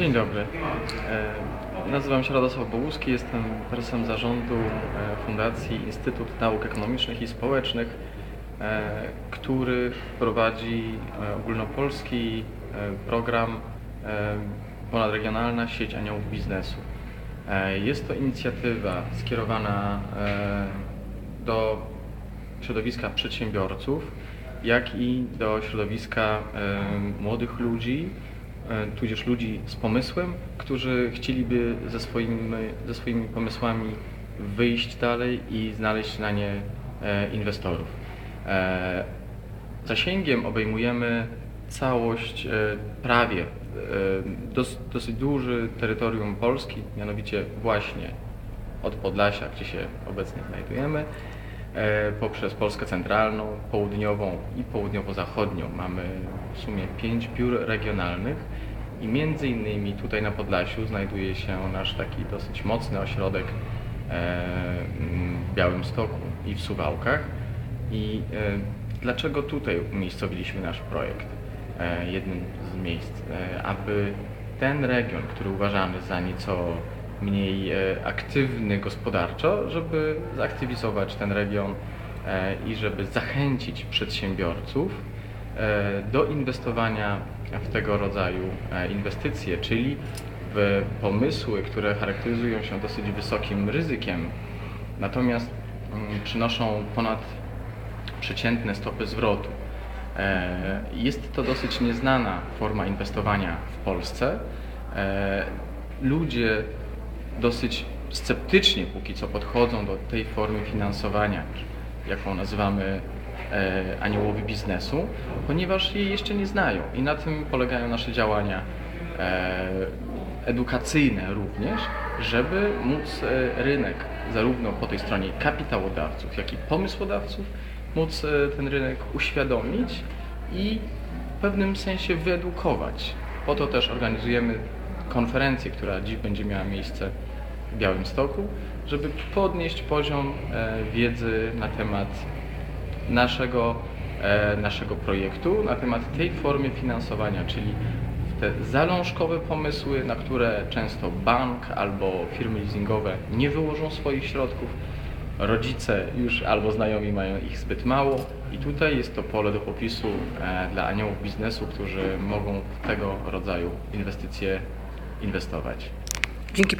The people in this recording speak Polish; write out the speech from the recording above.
Dzień dobry. E, Nazywam się Radosław Bołuski, jestem prezesem zarządu e, Fundacji Instytut Nauk Ekonomicznych i Społecznych, e, który prowadzi ogólnopolski program Ponadregionalna Sieć Aniołów Biznesu. Jest to inicjatywa skierowana do środowiska przedsiębiorców, jak i do środowiska młodych ludzi, tudzież ludzi z pomysłem, którzy chcieliby ze swoimi, ze swoimi pomysłami wyjść dalej i znaleźć na nie e, inwestorów. E, Zasięgiem obejmujemy całość, e, prawie e, dos, dosyć duży terytorium Polski, mianowicie właśnie od Podlasia, gdzie się obecnie znajdujemy, e, poprzez Polskę Centralną, Południową i Południowo-Zachodnią. Mamy w sumie pięć biur regionalnych i między innymi tutaj na Podlasiu znajduje się nasz taki dosyć mocny ośrodek e, w Białymstoku i w Suwałkach. I e, dlaczego tutaj umiejscowiliśmy nasz projekt? E, jednym z miejsc, e, aby ten region, który uważamy za nieco mniej e, aktywny gospodarczo, żeby zaktywizować ten region e, i żeby zachęcić przedsiębiorców e, do inwestowania w tego rodzaju inwestycje, czyli w pomysły, które charakteryzują się dosyć wysokim ryzykiem, natomiast mm, przynoszą ponad przeciętne stopy zwrotu. Jest to dosyć nieznana forma inwestowania w Polsce. Ludzie dosyć sceptycznie póki co podchodzą do tej formy finansowania, jaką nazywamy e, aniołowi biznesu, ponieważ jej jeszcze nie znają i na tym polegają nasze działania e, edukacyjne również, żeby móc e, rynek zarówno po tej stronie kapitałodawców, jak i pomysłodawców móc ten rynek uświadomić i w pewnym sensie wyedukować. Po to też organizujemy konferencję, która dziś będzie miała miejsce Białymstoku, żeby podnieść poziom e, wiedzy na temat naszego, e, naszego projektu, na temat tej formy finansowania, czyli te zalążkowe pomysły, na które często bank albo firmy leasingowe nie wyłożą swoich środków. Rodzice już albo znajomi mają ich zbyt mało i tutaj jest to pole do popisu e, dla aniołów biznesu, którzy mogą w tego rodzaju inwestycje inwestować. Dzięki